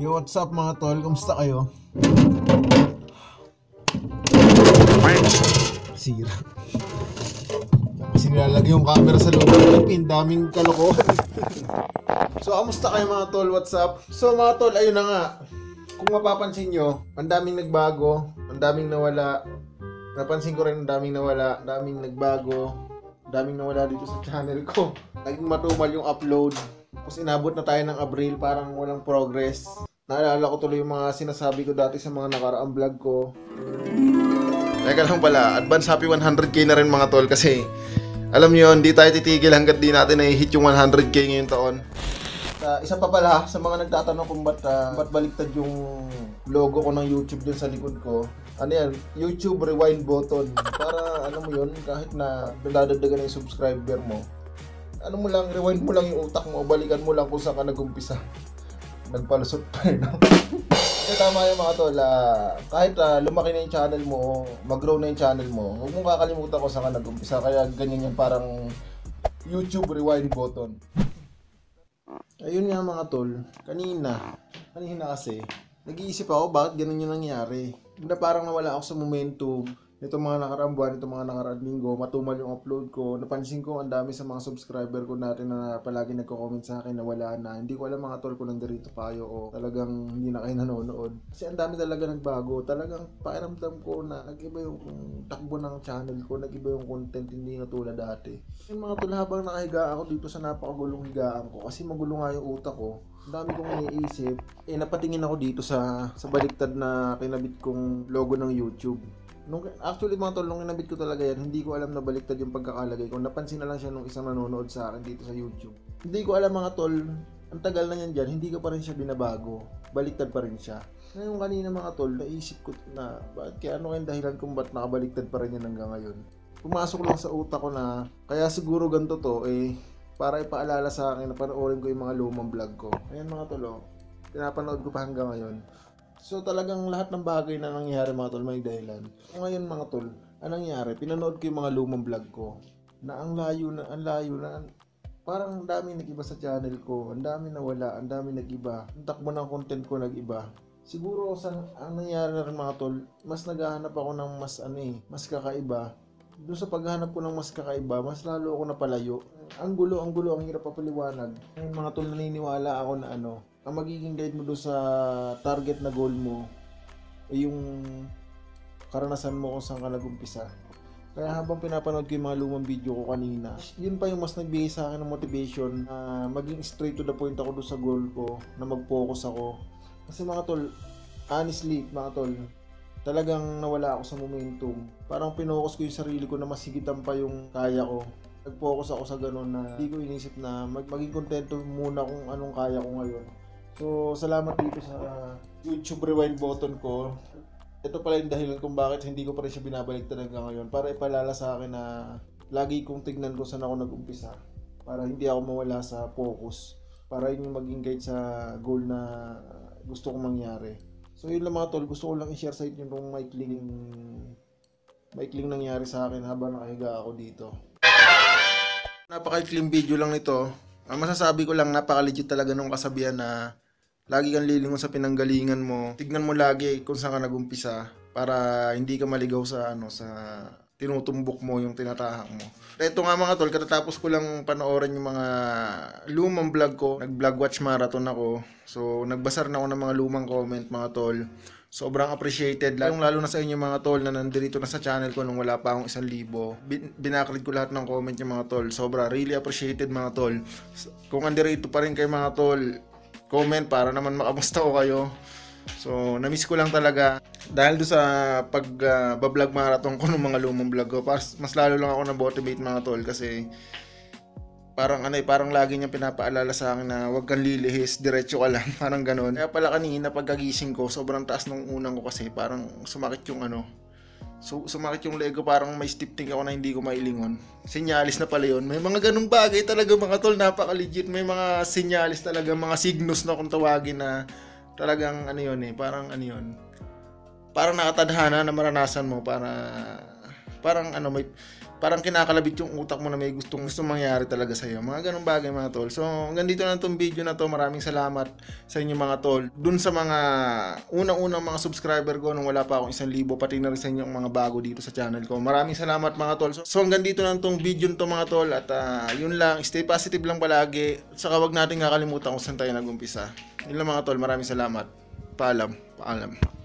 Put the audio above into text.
Yo, what's up mga tol? Kumusta kayo? Sira. Kasi nilalagay yung camera sa loob ng pin. Daming kalokohan. so, kamusta kayo mga tol? What's up? So, mga tol, ayun na nga. Kung mapapansin nyo, ang daming nagbago. Ang daming nawala. Napansin ko rin ang daming nawala. Daming nagbago. Daming nawala dito sa channel ko. Naging matumal yung upload. Tapos inabot na tayo ng Abril, parang walang progress. Naalala ko tuloy yung mga sinasabi ko dati sa mga nakaraang vlog ko. Teka lang pala, advance happy 100k na rin mga tol kasi alam niyo hindi tayo titigil hanggat di natin na-hit yung 100k ngayong taon. Sa isa pa pala, sa mga nagtatanong kung ba't, ah, ba't baliktad yung logo ko ng YouTube dun sa likod ko, ano yan, YouTube rewind button. Para, alam mo yun, kahit na dadagdagan na yung subscriber mo, ano mo lang, rewind mo lang yung utak mo, balikan mo lang kung saan ka nag-umpisa. Nagpalusot pa rin ako. Kasi tama yung mga tol, ah, kahit ah, lumaki na yung channel mo, mag-grow na yung channel mo, huwag mong kakalimutan kung saan ka nag-umpisa. Kaya ganyan yan, parang YouTube rewind button. Ayun nga mga tol, kanina, kanina kasi, nag-iisip ako bakit ganun yung nangyari. Na parang nawala ako sa momentum, nito mga nakaraang buwan, nito mga nakaraang linggo, matumal yung upload ko. Napansin ko ang dami sa mga subscriber ko natin na palagi nagko-comment sa akin na wala na. Hindi ko alam mga tol kung nandirito kayo o talagang hindi na kayo nanonood. Kasi ang dami talaga nagbago. Talagang pakiramdam ko na nag-iba yung takbo ng channel ko, nag-iba yung content, hindi na tulad dati. Yung mga tol, habang nakahiga ako dito sa napakagulong higaan ko, kasi magulo nga yung utak ko, ang dami kong iniisip. Eh, napatingin ako dito sa sa baliktad na kinabit kong logo ng YouTube. Nung, actually mga tol, nung inabit ko talaga yan, hindi ko alam na baliktad yung pagkakalagay ko. Napansin na lang siya nung isang nanonood sa akin dito sa YouTube. Hindi ko alam mga tol, ang tagal na yan dyan, hindi ko pa rin siya binabago. Baliktad pa rin siya. Ngayon kanina mga tol, naisip ko na, bakit kaya ano kayong dahilan kung ba't nakabaliktad pa rin yan hanggang ngayon? Pumasok lang sa utak ko na, kaya siguro ganito to, eh, para ipaalala sa akin na panoorin ko yung mga lumang vlog ko. Ayan mga tol, oh. pinapanood ko pa hanggang ngayon. So talagang lahat ng bagay na nangyayari mga tol may dahilan. Ngayon mga tol, anong nangyari? Pinanood ko yung mga lumang vlog ko na ang layo na, ang layo na, parang ang dami nag-iba sa channel ko, ang dami nawala, ang dami nag-iba, ang takbo ng content ko nag-iba. Siguro sa ang nangyari na rin mga tol, mas naghahanap ako ng mas ano eh, mas kakaiba. Doon sa paghahanap ko ng mas kakaiba, mas lalo ako napalayo. Ang gulo, ang gulo, ang hirap papaliwanag. Ngayon mga tol, naniniwala ako na ano, ang magiging guide mo doon sa target na goal mo ay yung karanasan mo kung saan ka nagumpisa. Kaya habang pinapanood ko yung mga lumang video ko kanina, yun pa yung mas nagbigay sa akin ng motivation na maging straight to the point ako doon sa goal ko, na mag-focus ako. Kasi mga tol, honestly, mga tol, talagang nawala ako sa momentum. Parang pinokus ko yung sarili ko na masigitan pa yung kaya ko. Nag-focus ako sa ganun na hindi ko inisip na mag maging kontento muna kung anong kaya ko ngayon. So, salamat dito sa YouTube rewind button ko. Ito pala yung dahilan kung bakit hindi ko pa rin siya binabaliktad hanggang ngayon. Para ipalala sa akin na lagi kong tignan kung saan ako nag-umpisa. Para hindi ako mawala sa focus. Para yun yung maging guide sa goal na gusto kong mangyari. So yun lang mga tol, gusto ko lang i-share sa inyo yung maikling maikling nangyari sa akin habang nakahiga ako dito. Napaka-clean video lang nito. Ang masasabi ko lang, napaka-legit talaga nung kasabihan na lagi kang lilingon sa pinanggalingan mo. Tignan mo lagi kung saan ka nagumpisa para hindi ka maligaw sa ano sa tinutumbok mo yung tinatahak mo. Ito nga mga tol, katatapos ko lang panoorin yung mga lumang vlog ko. Nag-vlog watch marathon ako. So, nagbasar na ako ng mga lumang comment mga tol. Sobrang appreciated. Lalong lalo na sa inyo mga tol na nandito na sa channel ko nung wala pa akong isang libo. Bin- binakrid ko lahat ng comment yung mga tol. Sobra, really appreciated mga tol. Kung andirito pa rin kayo mga tol, comment para naman makamusta ko kayo. So, na-miss ko lang talaga dahil do sa pag uh, marathon ko ng mga lumang vlog ko. Pas, mas lalo lang ako na-motivate mga tol kasi parang ano eh, parang lagi niya pinapaalala sa akin na huwag kang lilihis, diretso ka lang, parang ganoon. Kaya pala kanina pagkagising ko, sobrang taas nung unang ko kasi parang sumakit yung ano, So, sumakit yung leg ko, parang may neck ako na hindi ko mailingon. Sinyalis na pala yun. May mga ganung bagay talaga mga tol, napaka-legit. May mga sinyalis talaga, mga signals na kung tawagin na talagang ano yun eh, parang ano yun. Parang nakatadhana na maranasan mo para parang ano may parang kinakalabit yung utak mo na may gustong gustong mangyari talaga sa iyo. Mga ganung bagay mga tol. So, hanggang dito na tong video na to. Maraming salamat sa inyo mga tol. Dun sa mga unang-unang mga subscriber ko nung wala pa akong isang libo, pati na rin sa inyong mga bago dito sa channel ko. Maraming salamat mga tol. So, so hanggang dito na tong video to mga tol. At ah, yun lang, stay positive lang palagi. Saka wag natin kakalimutan kung saan tayo nag-umpisa. Yun lang mga tol. Maraming salamat. Paalam. Paalam.